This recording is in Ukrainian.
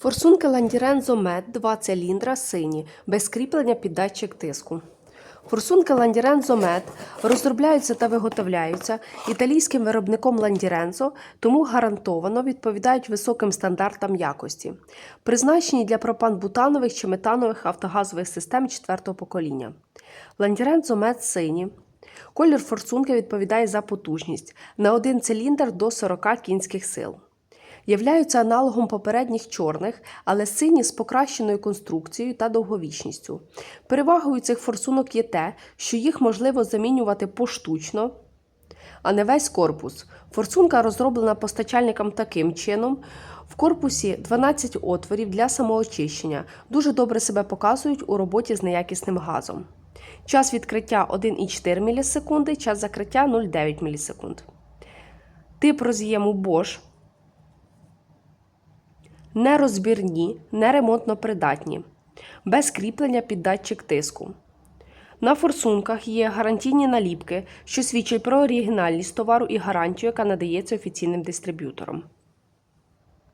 Форсунки Ландірензо Мед 2 циліндра сині, без кріплення під датчик тиску. Форсунки Ландірензо Мед розробляються та виготовляються італійським виробником Ландірензо, тому гарантовано відповідають високим стандартам якості. Призначені для пропан-бутанових чи метанових автогазових систем четвертого покоління. Ландірензо Мед сині. Колір форсунки відповідає за потужність на один циліндр до 40 кінських сил. Являються аналогом попередніх чорних, але сині з покращеною конструкцією та довговічністю. Перевагою цих форсунок є те, що їх можливо замінювати поштучно, а не весь корпус. Форсунка розроблена постачальником таким чином. В корпусі 12 отворів для самоочищення дуже добре себе показують у роботі з неякісним газом. Час відкриття 1,4 мілісекунди, час закриття 0,9 мілісекунд. Тип роз'єму Bosch нерозбірні, неремонтно придатні, без кріплення під датчик тиску. На форсунках є гарантійні наліпки, що свідчать про оригінальність товару і гарантію, яка надається офіційним дистриб'ютором.